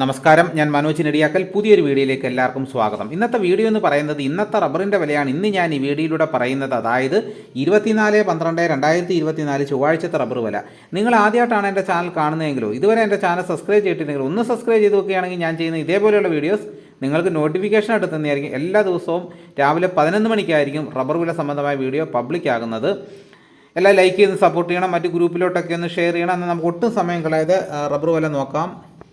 നമസ്കാരം ഞാൻ മനോജ് നെടിയാക്കൽ. പുതിയൊരു വീഡിയോയിലേക്ക് എല്ലാവർക്കും സ്വാഗതം. ഇന്നത്തെ വീഡിയോ എന്ന് പറയുന്നത് ഇന്നത്തെ റബ്ബറിന്റെ വിലയാണ്. ഇന്ന് ഞാൻ ഈ വീഡിയോയിലൂടെ പറയുന്നത് അതായത് ഇരുപത്തിനാല് പന്ത്രണ്ട് രണ്ടായിരത്തി ഇരുപത്തിനാല് ചൊവ്വാഴ്ചത്തെ റബ്ബർ വില. നിങ്ങൾ ആദ്യമായിട്ടാണ് എന്റെ ചാനൽ കാണുന്നതെങ്കിലോ ഇതുവരെ എന്റെ ചാനൽ സബ്സ്ക്രൈബ് ചെയ്തിട്ടില്ലെങ്കിൽ ഒന്ന് സബ്സ്ക്രൈബ് ചെയ്ത് നോക്കുകയാണെങ്കിൽ ഞാൻ ചെയ്യുന്ന ഇതേപോലെയുള്ള വീഡിയോസ് നിങ്ങൾക്ക് നോട്ടിഫിക്കേഷൻ ആയിട്ട് തന്നെയായിരിക്കും. എല്ലാ ദിവസവും രാവിലെ പതിനൊന്ന് മണിക്കായിരിക്കും റബ്ബർ വില സംബന്ധമായ വീഡിയോ പബ്ലിക് ആകുന്നത്. എല്ലാം ലൈക്ക് ചെയ്ത് സപ്പോർട്ട് ചെയ്യണം. മറ്റ് ഗ്രൂപ്പിലോട്ടൊക്കെ ഒന്ന് ഷെയർ ചെയ്യണം. എന്നാൽ നമുക്ക് ഒട്ടും സമയം കളയാതെ റബ്ബർ വില നോക്കാം.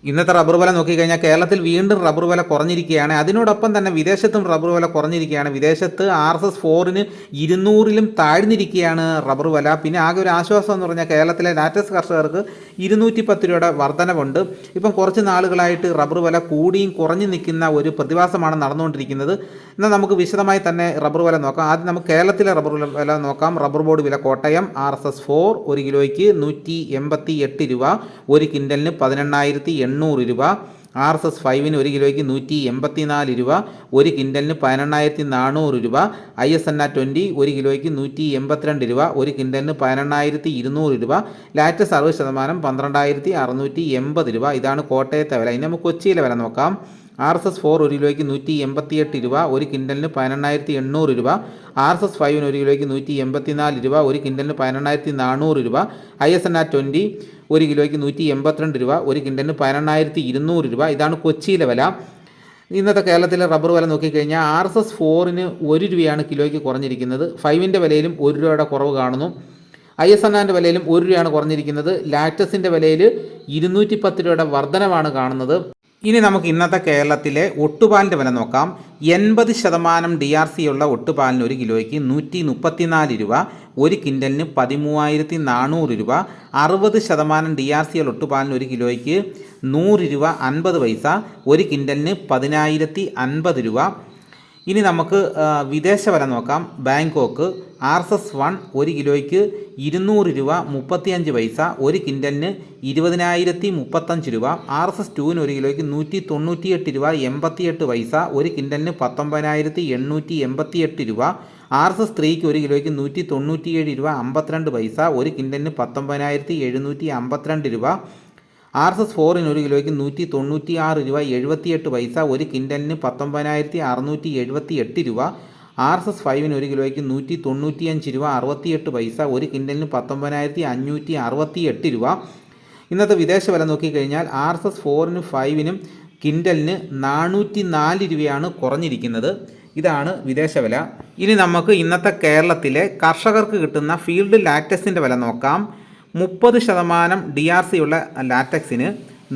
ഇന്നത്തെ റബ്ബർ വില നോക്കിക്കഴിഞ്ഞാൽ കേരളത്തിൽ വീണ്ടും റബ്ബർ വില കുറഞ്ഞിരിക്കുകയാണ്. അതിനോടൊപ്പം തന്നെ വിദേശത്തും റബ്ബർ വില കുറഞ്ഞിരിക്കുകയാണ്. വിദേശത്ത് ആർ എസ് എസ് ഫോറിന് ഇരുന്നൂറിലും താഴ്ന്നിരിക്കുകയാണ് റബ്ബർ വില. പിന്നെ ആകെ ഒരു ആശ്വാസം എന്ന് പറഞ്ഞാൽ കേരളത്തിലെ ലാറ്റസ് കർഷകർക്ക് ഇരുന്നൂറ്റി പത്ത് രൂപയുടെ വർധനവുണ്ട്. ഇപ്പം കുറച്ച് നാളുകളായിട്ട് റബ്ബർ വില കൂടിയും കുറഞ്ഞു നിൽക്കുന്ന ഒരു പ്രതിഭാസമാണ് നടന്നുകൊണ്ടിരിക്കുന്നത്. എന്നാൽ നമുക്ക് വിശദമായി തന്നെ റബ്ബർ വില നോക്കാം. ആദ്യം നമുക്ക് കേരളത്തിലെ റബ്ബർ വില- നോക്കാം. റബ്ബർ ബോർഡ് വില Kottayam R S S four ഒരു കിലോയ്ക്ക് നൂറ്റി എൺപത്തി എട്ട് രൂപ ഒരു കിൻഡലിന് പതിനെണ്ണായിരത്തി എണ്ണൂറ് രൂപ. ആർ എസ് എസ് ഫൈവിന് ഒരു കിലോയ്ക്ക് നൂറ്റി എൺപത്തി നാല് രൂപ ഒരു കിൻഡലിന് പതിനെണ്ണായിരത്തി നാനൂറ് രൂപ I S N R twenty ഒരു കിലോയ്ക്ക് നൂറ്റി എൺപത്തിരണ്ട് രൂപ ഒരു കിൻഡലിന് പതിനെണ്ണായിരത്തി ഇരുന്നൂറ് രൂപ ലാറ്റസ് അറുപത് ശതമാനം പന്ത്രണ്ടായിരത്തി അറുന്നൂറ്റി എൺപത് രൂപ. ഇതാണ് കോട്ടയത്തെ വില. ഇനി നമുക്ക് കൊച്ചിയിലെ വില നോക്കാം. ആർ എസ് എസ് ഫോർ ഒരു കിലോയ്ക്ക് നൂറ്റി എൺപത്തിയെട്ട് രൂപ ഒരു കിൻഡലിന് പതിനെണ്ണായിരത്തി എണ്ണൂറ് രൂപ. ആർ എസ് എസ് ഫൈവിന് ഒരു കിലോയ്ക്ക് നൂറ്റി എൺപത്തിനാല് രൂപ ഒരു കിൻഡലിന് പതിനെണ്ണായിരത്തി നാനൂറ് രൂപ. I S N R twenty ഒരു കിലോയ്ക്ക് നൂറ്റി എൺപത്തിരണ്ട് രൂപ ഒരു കിൻഡലിന് പതിനെണ്ണായിരത്തി ഇരുന്നൂറ് രൂപ. ഇതാണ് കൊച്ചിയിലെ വില. ഇന്നത്തെ കേരളത്തിലെ റബ്ബർ വില നോക്കിക്കഴിഞ്ഞാൽ ആർ എസ് എസ് ഫോറിന് ഒരു രൂപയാണ് കിലോയ്ക്ക് കുറഞ്ഞിരിക്കുന്നത്. ഫൈവിന്റെ വിലയിലും ഒരു രൂപയുടെ കുറവ് കാണുന്നു. ഐ എസ് എൻ ആറിന്റെ വിലയിലും ഒരു രൂപയാണ് കുറഞ്ഞിരിക്കുന്നത്. ലാറ്റസിന്റെ വിലയിൽ ഇരുന്നൂറ്റി പത്ത് രൂപയുടെ വർധനമാണ് കാണുന്നത്. ഇനി നമുക്ക് ഇന്നത്തെ കേരളത്തിലെ ഒട്ടുപാലിന്റെ വില നോക്കാം. എൺപത് ശതമാനം ഡി ആർ സി ഉള്ള ഒട്ടുപാലിന് ഒരു കിലോയ്ക്ക് നൂറ്റി മുപ്പത്തിനാല് രൂപ ഒരു കിൻഡലിന് പതിമൂവായിരത്തി നാനൂറ് രൂപ അറുപത് ശതമാനം ഡി ആർ സി ഉള്ള ഒട്ടുപാലിന് ഒരു കിലോയ്ക്ക് നൂറ് രൂപ അൻപത് പൈസ ഒരു കിൻഡലിന് പതിനായിരത്തി അൻപത് രൂപ ഇനി നമുക്ക് വിദേശ വില നോക്കാം. Bangkok R S S one ഒരു കിലോയ്ക്ക് ഇരുന്നൂറ് രൂപ മുപ്പത്തിയഞ്ച് പൈസ ഒരു കിൻഡലിന് ഇരുപതിനായിരത്തി മുപ്പത്തഞ്ച് രൂപ ആർ എസ് എസ് ടുവിന് ഒരു കിലോയ്ക്ക് നൂറ്റി തൊണ്ണൂറ്റിയെട്ട് രൂപ എൺപത്തിയെട്ട് പൈസ ഒരു കിൻഡലിന് പത്തൊമ്പതിനായിരത്തി എണ്ണൂറ്റി എൺപത്തിയെട്ട് രൂപ ആർ എസ് എസ് ത്രീക്ക് ഒരു കിലോയ്ക്ക് നൂറ്റി തൊണ്ണൂറ്റിയേഴ് രൂപ അമ്പത്തിരണ്ട് പൈസ ഒരു കിൻഡലിന് പത്തൊമ്പതിനായിരത്തി എഴുന്നൂറ്റി അമ്പത്തിരണ്ട് രൂപ ആർ എസ് എസ് ഫോറിന് ഒരു കിലോയ്ക്ക് നൂറ്റി തൊണ്ണൂറ്റി ആറ് രൂപ എഴുപത്തിയെട്ട് പൈസ ഒരു കിൻഡലിന് പത്തൊമ്പതിനായിരത്തി അറുന്നൂറ്റി എഴുപത്തി എട്ട് രൂപ. ആർ എസ് എസ് ഫൈവിന് ഒരു കിലോയ്ക്ക് നൂറ്റി തൊണ്ണൂറ്റിയഞ്ച് രൂപ അറുപത്തിയെട്ട് പൈസ ഒരു കിൻഡലിന് പത്തൊമ്പതിനായിരത്തി അഞ്ഞൂറ്റി അറുപത്തി എട്ട് രൂപ. ഇന്നത്തെ വിദേശ വില നോക്കിക്കഴിഞ്ഞാൽ ആർ എസ് എസ് ഫോറിനും ഫൈവിനും കിൻഡലിന് നാനൂറ്റി നാല് രൂപയാണ് കുറഞ്ഞിരിക്കുന്നത്. ഇതാണ് വിദേശ വില. ഇനി നമുക്ക് ഇന്നത്തെ കേരളത്തിലെ കർഷകർക്ക് കിട്ടുന്ന ഫീൽഡ് ലാക്റ്റസിന്റെ വില നോക്കാം. മുപ്പത് ശതമാനം ഡി ആർ സി ഉള്ള ലാറ്റക്സിന്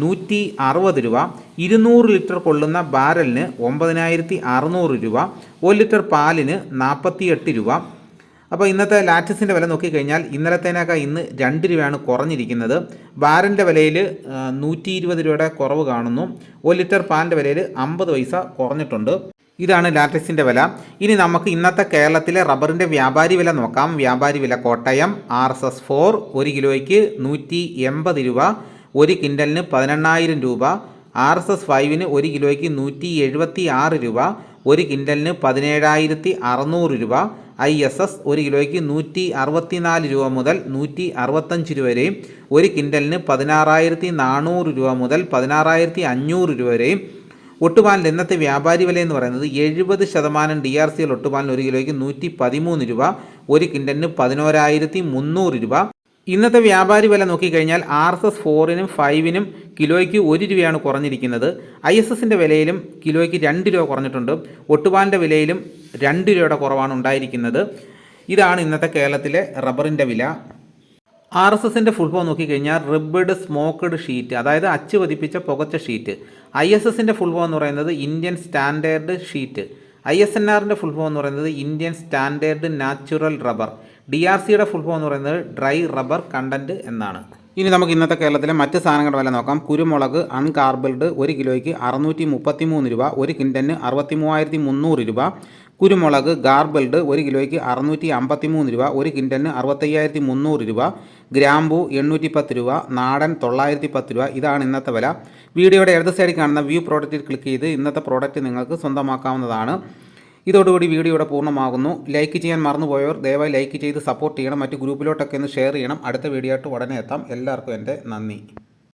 നൂറ്റി അറുപത് രൂപ ഇരുന്നൂറ് ലിറ്റർ കൊള്ളുന്ന ബാരലിന് ഒമ്പതിനായിരത്തി അറുന്നൂറ് രൂപ ഒരു ലിറ്റർ പാലിന് നാൽപ്പത്തിയെട്ട് രൂപ. അപ്പോൾ ഇന്നത്തെ ലാറ്റസിന്റെ വില നോക്കിക്കഴിഞ്ഞാൽ ഇന്നലത്തേനേക്കാൾ ഇന്ന് രണ്ട് രൂപയാണ് കുറഞ്ഞിരിക്കുന്നത്. ബാരലിന്റെ വിലയിൽ നൂറ്റി ഇരുപത് രൂപയുടെ കുറവ് കാണുന്നു. ഒരു ലിറ്റർ പാലിന്റെ വിലയിൽ അമ്പത് പൈസ കുറഞ്ഞിട്ടുണ്ട്. ഇതാണ് ലാറ്റക്സിന്റെ വില. ഇനി നമുക്ക് ഇന്നത്തെ കേരളത്തിലെ റബ്ബറിന്റെ വ്യാപാരി വില നോക്കാം. വ്യാപാരി വില Kottayam R S S four ഒരു കിലോയ്ക്ക് നൂറ്റി എൺപത് രൂപ ഒരു കിൻഡലിന് പതിനെണ്ണായിരം രൂപ ആർ എസ് എസ് ഫൈവിന് ഒരു കിലോയ്ക്ക് നൂറ്റി എഴുപത്തി ആറ് രൂപ ഒരു കിൻഡലിന് പതിനേഴായിരത്തി അറുന്നൂറ് രൂപ ഐ എസ് എസ് ഒരു കിലോയ്ക്ക് നൂറ്റി അറുപത്തിനാല് രൂപ മുതൽ നൂറ്റി അറുപത്തഞ്ച് രൂപ വരെയും ഒരു കിൻഡലിന് പതിനാറായിരത്തി നാനൂറ് രൂപ മുതൽ പതിനാറായിരത്തി അഞ്ഞൂറ് രൂപ വരെയും ഒട്ടുപാലിന്റെ ഇന്നത്തെ വ്യാപാരി വില എന്ന് പറയുന്നത് എഴുപത് ശതമാനം ഡി ആർ സി എൽ ഒട്ടുപാലിന് ഒരു കിലോയ്ക്ക് നൂറ്റി പതിമൂന്ന് രൂപ ഒരു കിൻഡലിന് പതിനോരായിരത്തി മുന്നൂറ് രൂപ. ഇന്നത്തെ വ്യാപാരി വില നോക്കിക്കഴിഞ്ഞാൽ ആർ എസ് എസ് ഫോറിനും ഫൈവിനും കിലോയ്ക്ക് ഒരു രൂപയാണ് കുറഞ്ഞിരിക്കുന്നത്. ഐ എസ് എസിന്റെ വിലയിലും കിലോയ്ക്ക് രണ്ട് രൂപ കുറഞ്ഞിട്ടുണ്ട്. ഒട്ടുപാലിന്റെ വിലയിലും രണ്ട് രൂപയുടെ കുറവാണ് ഉണ്ടായിരിക്കുന്നത്. ഇതാണ് ഇന്നത്തെ കേരളത്തിലെ റബ്ബറിന്റെ വില. ആർ എസ് എസിന്റെ ഫുൾ ഫോം നോക്കിക്കഴിഞ്ഞാൽ റിബ്ബഡ് സ്മോക്ക്ഡ് ഷീറ്റ് അതായത് അച്ച് പതിപ്പിച്ച പുകച്ച ഷീറ്റ് ഐ എസ് എസിന്റെ ഫുൾ ഫോം എന്ന് പറയുന്നത് Indian standard sheet I S N ആറിന്റെ ഫുൾ ഫോം എന്ന് പറയുന്നത് Indian standard natural rubber D R സിയുടെ ഫുൾ ഫോം എന്ന് പറയുന്നത് ഡ്രൈ റബ്ബർ കണ്ടന്റ് എന്നാണ്. ഇനി നമുക്ക് ഇന്നത്തെ കേരളത്തിലെ മറ്റ് സാധനങ്ങളുടെ വില നോക്കാം. കുരുമുളക് അൺകാർബിൾഡ് ഒരു കിലോയ്ക്ക് അറുന്നൂറ്റി മുപ്പത്തി മൂന്ന് രൂപ ഒരു കിൻഡന് അറുപത്തി മൂവായിരത്തി മുന്നൂറ് രൂപ കുരുമുളക് ഗാർബിൾഡ് ഒരു കിലോയ്ക്ക് അറുന്നൂറ്റി അമ്പത്തി മൂന്ന് രൂപ ഒരു കിൻഡലിന് അറുപത്തയ്യായിരത്തി മുന്നൂറ് രൂപ ഗ്രാമ്പു എണ്ണൂറ്റി പത്ത് രൂപ നാടൻ തൊള്ളായിരത്തി പത്ത് രൂപ. ഇതാണ് ഇന്നത്തെ വില. വീഡിയോയുടെ ഇടത് സൈഡിൽ കാണുന്ന വ്യൂ പ്രോഡക്റ്റിൽ ക്ലിക്ക് ചെയ്ത് ഇന്നത്തെ പ്രോഡക്റ്റ് നിങ്ങൾക്ക് സ്വന്തമാക്കാവുന്നതാണ്. ഇതോടുകൂടി വീഡിയോ ഇവിടെ പൂർണമാകുന്നു. ലൈക്ക് ചെയ്യാൻ മറന്നുപോയവർ ദയവായി ലൈക്ക് ചെയ്ത് സപ്പോർട്ട് ചെയ്യണം. മറ്റ് ഗ്രൂപ്പിലോട്ടൊക്കെ ഒന്ന് ഷെയർ ചെയ്യണം. അടുത്ത വീഡിയോ ആയിട്ട് ഉടനെ എത്താം. എല്ലാവർക്കും എന്റെ നന്ദി.